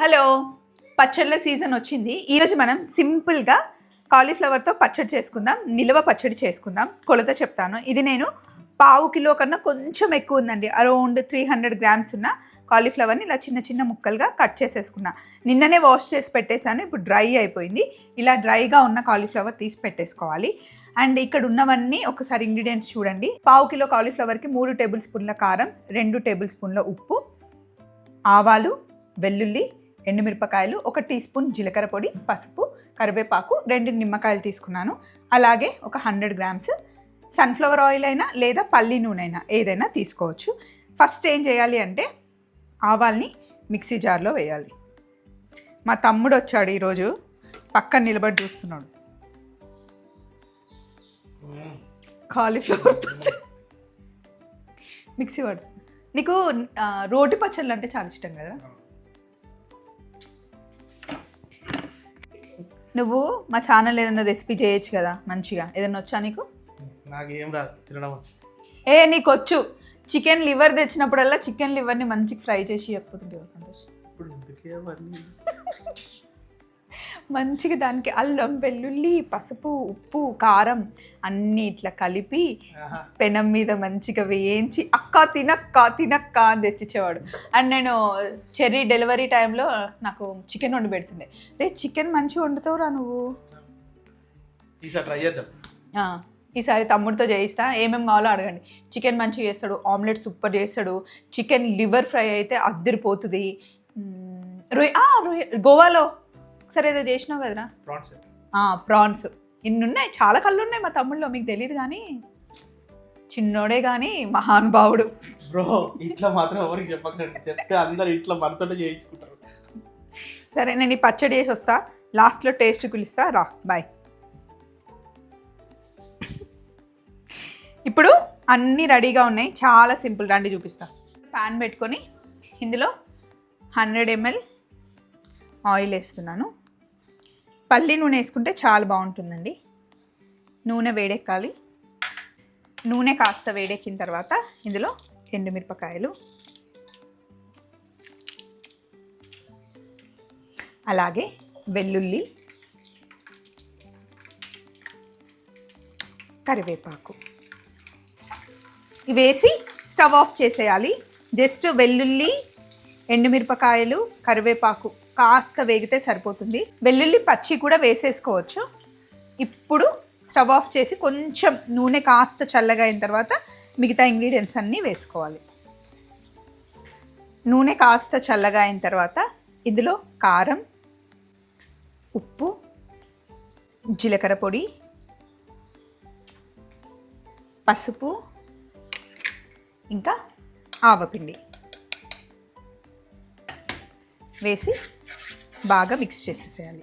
Hello పచ్చళ్ళ season వచ్చింది. ఈరోజు మనం సింపుల్గా కాలీఫ్లవర్తో పచ్చడి చేసుకుందాం. నిల్వ పచ్చడి చేసుకుందాం. కొలత చెప్తాను. ఇది నేను పావు కిలో కన్నా కొంచెం ఎక్కువ ఉందండి. అరౌండ్ త్రీ హండ్రెడ్ గ్రామ్స్ ఉన్న కాలీఫ్లవర్ని ఇలా చిన్న చిన్న ముక్కలుగా కట్ చేసేసుకున్నా. నిన్ననే వాష్ చేసి పెట్టేశాను. ఇప్పుడు డ్రై అయిపోయింది. ఇలా డ్రైగా ఉన్న కాలీఫ్లవర్ తీసి పెట్టేసుకోవాలి. అండ్ ఇక్కడ ఉన్నవన్నీ ఒకసారి ఇంగ్రీడియంట్స్ చూడండి. పావు కిలో కాలీఫ్లవర్కి మూడు టేబుల్ స్పూన్ల కారం రెండు టేబుల్ స్పూన్ల ఉప్పు ఆవాలు వెల్లుల్లి ఎండుమిరపకాయలు ఒక టీ స్పూన్ జీలకర్ర పొడి పసుపు కరివేపాకు రెండు నిమ్మకాయలు తీసుకున్నాను. అలాగే ఒక హండ్రెడ్ గ్రామ్స్ సన్ఫ్లవర్ ఆయిల్ అయినా లేదా పల్లి నూనె అయినా ఏదైనా తీసుకోవచ్చు. ఫస్ట్ ఏం చేయాలి అంటే ఆవాల్ని మిక్సీ జార్లో వేయాలి. మా తమ్ముడు వచ్చాడు ఈరోజు పక్కన నిలబడి చూస్తున్నాడు. కాలీఫ్లవర్ మిక్సీ పడుతుంది నీకు రోటి పచ్చళ్ళు అంటే చాలా ఇష్టం కదా? నువ్వు మా ఛానల్ ఏదైనా రెసిపీ చేయొచ్చు కదా మంచిగా. ఏదైనా వచ్చా నీకు? నాకు ఏం రాదు తినడం వచ్చు. ఏ నీకు వచ్చు చికెన్ లివర్ తెచ్చినప్పుడల్లా చికెన్ లివర్ని మంచిగా ఫ్రై చేసి చెప్పతుంటే సంతోష్. ఇప్పుడు ఎందుకే మంచిగా దానికి అల్లం వెల్లుల్లి పసుపు ఉప్పు కారం అన్నీ ఇట్లా కలిపి. పెనం మీద మంచిగా వేయించి అక్క తినక్క తినక్క అని తెచ్చిచ్చేవాడు. అండ్ నేను చెర్రీ డెలివరీ టైంలో నాకు చికెన్ వండి పెడుతుండే. రే చికెన్ మంచిగా వండుతావురా నువ్వు. ఈసారి ట్రై చేద్దాం. ఈసారి తమ్ముడితో చేయిస్తా. ఏమేమి కావాలో అడగండి. చికెన్ మంచిగా చేస్తాడు ఆమ్లెట్ సూపర్ చేస్తాడు చికెన్ లివర్ ఫ్రై అయితే అద్దరిపోతుంది. రొయ్య రొయ్య గోవాలో సరే ఏదో చేసినావు కదరా? Prawns prawns. ఇన్ని ఉన్నాయి చాలా కళ్ళు ఉన్నాయి మా తమ్ముళ్ళలో మీకు తెలియదు కానీ చిన్నోడే కానీ మహానుభావుడు. బ్రో ఇట్లా మాత్రం ఎవరికి చెప్పకండి. చెప్తే అందరు ఇట్లా మనతోనే చేయించుకుంటారు. సరే నేను ఈ పచ్చడి చేసి వస్తా. లాస్ట్లో టేస్ట్ పిలుస్తా. రా బాయ్ ఇప్పుడు అన్నీ రెడీగా ఉన్నాయి. చాలా సింపుల్. రండి చూపిస్తా. ప్యాన్ పెట్టుకొని ఇందులో హండ్రెడ్ ఎంఎల్ ఆయిల్ వేస్తున్నాను. పల్లి నూనె వేసుకుంటే చాలా బాగుంటుందండి. నూనె వేడెక్కాలి. నూనె కాస్త వేడెక్కిన తర్వాత ఇందులో ఎండుమిరపకాయలు. అలాగే వెల్లుల్లి. కరివేపాకు. వేసి స్టవ్ ఆఫ్ చేసేయాలి. జస్ట్ వెల్లుల్లి ఎండుమిరపకాయలు కరివేపాకు కాస్త వేగితే సరిపోతుంది. వెల్లుల్లి పచ్చి కూడా వేసేసుకోవచ్చు. ఇప్పుడు స్టవ్ ఆఫ్ చేసి కొంచెం నూనె కాస్త చల్లగా అయిన తర్వాత మిగతా ఇంగ్రీడియంట్స్ అన్నీ వేసుకోవాలి. నూనె కాస్త చల్లగా అయిన తర్వాత ఇందులో కారం ఉప్పు జీలకర్ర పొడి పసుపు ఇంకా ఆవపిండి వేసి బాగా మిక్స్ చేసేసేయాలి.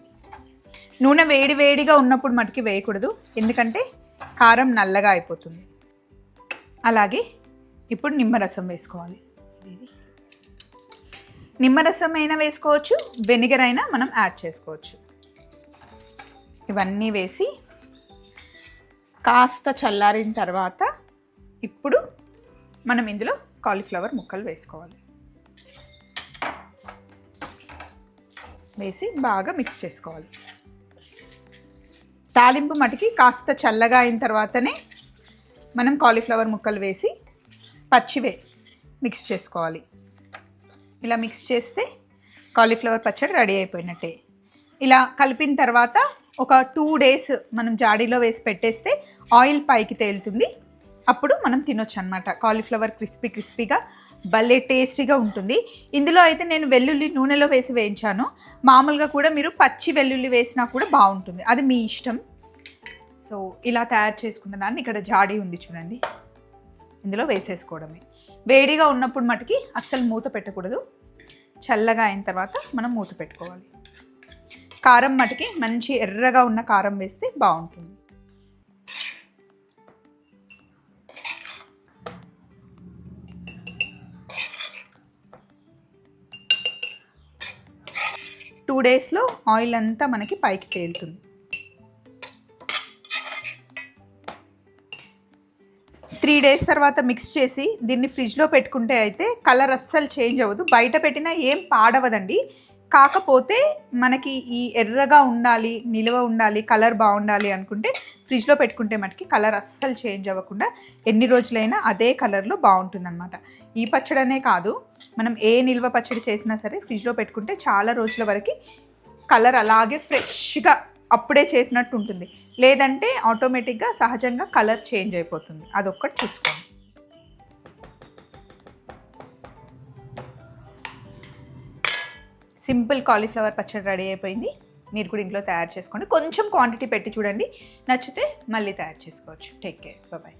నూనె వేడి వేడిగా ఉన్నప్పుడు మటుకి వేయకూడదు. ఎందుకంటే కారం నల్లగా అయిపోతుంది. అలాగే ఇప్పుడు నిమ్మరసం వేసుకోవాలి. ఇది నిమ్మరసం అయినా వేసుకోవచ్చు. వెనిగర్ అయినా మనం యాడ్ చేసుకోవచ్చు. ఇవన్నీ వేసి కాస్త చల్లారిన తర్వాత ఇప్పుడు మనం ఇందులో కాలీఫ్లవర్ ముక్కలు వేసుకోవాలి. వేసి బాగా మిక్స్ చేసుకోవాలి. తాలింపు మటుకి కాస్త చల్లగా అయిన తర్వాతనే మనం కాలీఫ్లవర్ ముక్కలు వేసి పచ్చివే మిక్స్ చేసుకోవాలి. ఇలా మిక్స్ చేస్తే కాలీఫ్లవర్ పచ్చడి రెడీ అయిపోయినట్టే. ఇలా కలిపిన తర్వాత ఒక టూ డేస్ మనం జాడీలో వేసి పెట్టేస్తే ఆయిల్ పైకి తేలుతుంది. అప్పుడు మనం తినొచ్చు అనమాట కాలీఫ్లవర్ క్రిస్పీ క్రిస్పీగా భలే టేస్టీగా ఉంటుంది. ఇందులో అయితే నేను వెల్లుల్లి నూనెలో వేసి వేయించాను. మామూలుగా కూడా మీరు పచ్చి వెల్లుల్లి వేసినా కూడా బాగుంటుంది. అది మీ ఇష్టం. సో ఇలా తయారు చేసుకున్న దాన్ని ఇక్కడ జాడీ ఉంది చూడండి. ఇందులో వేసేసుకోవడమే. వేడిగా ఉన్నప్పుడు మటుకి అస్సలు మూత పెట్టకూడదు. చల్లగా అయిన తర్వాత మనం మూత పెట్టుకోవాలి. కారం మటుకి మంచి ఎర్రగా ఉన్న కారం వేస్తే బాగుంటుంది. టూ డేస్లో ఆయిల్ అంతా మనకి పైకి తేలుతుంది. త్రీ డేస్ తర్వాత మిక్స్ చేసి దీన్ని ఫ్రిడ్జ్లో పెట్టుకుంటే అయితే కలర్ అస్సలు చేంజ్ అవ్వదు. బయట పెట్టినా ఏం పాడవదండి. కాకపోతే మనకి ఈ ఎర్రగా ఉండాలి నిలువ ఉండాలి కలర్ బాగుండాలి అనుకుంటే ఫ్రిడ్జ్లో పెట్టుకుంటే మనకి కలర్ అస్సలు చేంజ్ అవ్వకుండా ఎన్ని రోజులైనా అదే కలర్లో బాగుంటుందన్నమాట. ఈ పచ్చడనే కాదు మనం ఏ నిల్వ పచ్చడి చేసినా సరే ఫ్రిడ్జ్లో పెట్టుకుంటే చాలా రోజుల వరకు కలర్ అలాగే ఫ్రెష్గా అప్పుడే చేసినట్టు ఉంటుంది. లేదంటే ఆటోమేటిక్గా సహజంగా కలర్ చేంజ్ అయిపోతుంది. అదొక్కటి చూసుకోండి. సింపుల్ కాలీఫ్లవర్ పచ్చడి రెడీ అయిపోయింది. మీరు కూడా ఇంట్లో తయారు చేసుకోండి. కొంచెం క్వాంటిటీ పెట్టి చూడండి. నచ్చితే మళ్ళీ తయారు చేసుకోవచ్చు. Take care bye